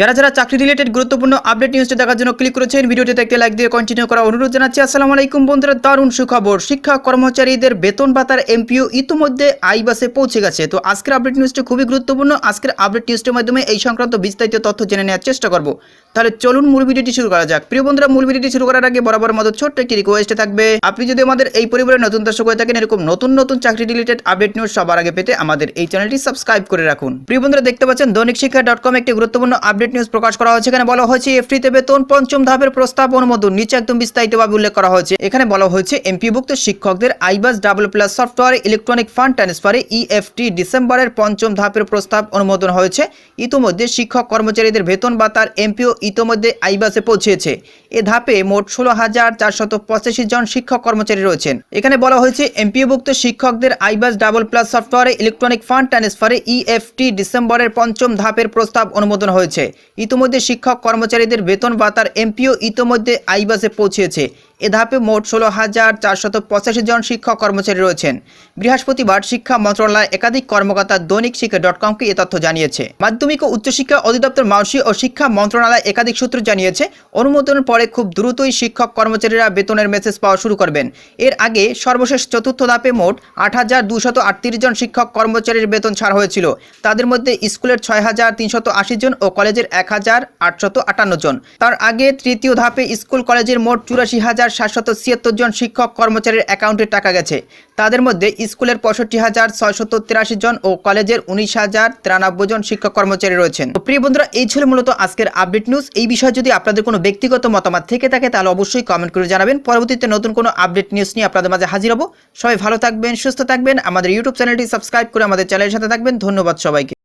যারা যারা চাকরি রিলেটেড গুরুত্বপূর্ণ আপডেট নিউজটা দেখার জন্য ক্লিক করেছেন ভিডিওটি দেখতে লাইক দিয়ে কন্টিনিউ করা অনুরোধ জানাচ্ছি। আসসালামু আলাইকুম বন্ধুরা, দারুণ সুখবর। শিক্ষা কর্মচারীদের বেতন ভাতার এমপিও ইতিমধ্যে আইবাসে পৌঁছে গেছে। তো আজকের আপডেট নিউজটি খুবই গুরুত্বপূর্ণ। আজকের আপডেট নিউজটির মাধ্যমে এই সংক্রান্ত বিস্তারিত তথ্য জেনে নেওয়ার চেষ্টা করব। তাহলে চলুন মূল ভিডিওটি শুরু করা যাক। প্রিয় বন্ধুরা, মূল ভিডিওটি শুরু করার আগে বরাবর মতো ছোট্ট একটি রিকোয়েস্ট থাকবে। আপনি যদি আমাদের এই পরিবারের নতুন দর্শক হয়ে থাকেন, এরকম নতুন নতুন চাকরি রিলেটেড আপডেট নিউজ সবার আগে পেতে আমাদের এই চ্যানেলটি সাবস্ক্রাইব করে রাখুন। প্রিয় বন্ধুরা, দেখতে পাচ্ছেন দৈনিক শিক্ষা ডট কম একটি গুরুত্বপূর্ণ আপডেট নিউজ প্রকাশ করা হয়েছে। এখানে বলা হয়েছে এফটিতে বেতন পঞ্চম ধাপের প্রস্তাব অনুমোদন। নিচে একদম বিস্তারিতভাবে উল্লেখ করা হয়েছে। এখানে বলা হয়েছে, এমপিভুক্ত শিক্ষকদের iBAS double plus software electronic fund ট্রান্সফারে EFT ডিসেম্বরের পঞ্চম ধাপের প্রস্তাব অনুমোদন হয়েছে। ইতোমধ্যে শিক্ষক কর্মচারীদের বেতন বা তার এমপিও ইতোমধ্যে আইবাসে পৌঁছেছে। এ ধাপে মোট ষোলো হাজার চারশত পঁচাশি জন শিক্ষক কর্মচারী রয়েছেন। এখানে বলা হয়েছে এমপিওভুক্ত শিক্ষকদের আইবাস ডাবল প্লাস সফটওয়্যারে ইলেকট্রনিক ফান্ড ট্রান্সফারে ইএফটি ডিসেম্বরের পঞ্চম ধাপের প্রস্তাব অনুমোদন হয়েছে। ইতোমধ্যে শিক্ষক কর্মচারীদের বেতন ভাতার এমপিও ইতিমধ্যে আইবাসে পৌঁছেছে। এ ধাপে মোট ষোলো হাজার চারশত পঁচাশি জন শিক্ষক কর্মচারী রয়েছেন। বৃহস্পতিবার শিক্ষা মন্ত্রণালয় একাধিক কর্মকর্তা দৈনিক শিক্ষা ডট কমকে এ তথ্য জানিয়েছে। মাধ্যমিক ও উচ্চশিক্ষা অধিদপ্তর মাউসি ও শিক্ষা মন্ত্রণালয় একাধিক সূত্র জানিয়েছে, অনুমোদনের পরে খুব দ্রুতই শিক্ষক কর্মচারীরা বেতনের মেসেজ পাওয়া শুরু করবেন। এর আগে সর্বশেষ চতুর্থ ধাপে মোট আট হাজার দুশত আটত্রিশ জন শিক্ষক কর্মচারীর বেতন ছাড় হয়েছিল। তাদের মধ্যে স্কুলের ছয় হাজার তিনশত আশি জন ও কলেজের এক হাজার আটশত আটান্ন জন। তার আগে তৃতীয় ধাপে স্কুল কলেজের মোট চুরাশি হাজার সাতশত ছিয়াত্তর জন শিক্ষক কর্মচারীর অ্যাকাউন্টে টাকা গেছে। তাদের মধ্যে স্কুলের পঁয়ষট্টি হাজার ছয়শত তিরাশি জন ও কলেজের উনিশ হাজার তিরানব্বই জন শিক্ষক কর্মচারী রয়েছেন। প্রিয় বন্ধুরা, এই ছিল মূলত আজকের আপডেট নিউজ এই বিষয়ে যদি আপনাদের কোনো ব্যক্তিগত মতামত থেকে থাকে, তাহলে অবশ্যই কমেন্ট করে জানাবেন। পরবর্তীতে নতুন কোনো আপডেট নিউজ নিয়ে আপনাদের মাঝে হাজির হব। সবাই ভালো থাকবেন, সুস্থ থাকবেন। আমাদের ইউটিউব চ্যানেলটি সাবস্ক্রাইব করে আমাদের চ্যানেলের সাথে থাকবেন। ধন্যবাদ সবাইকে।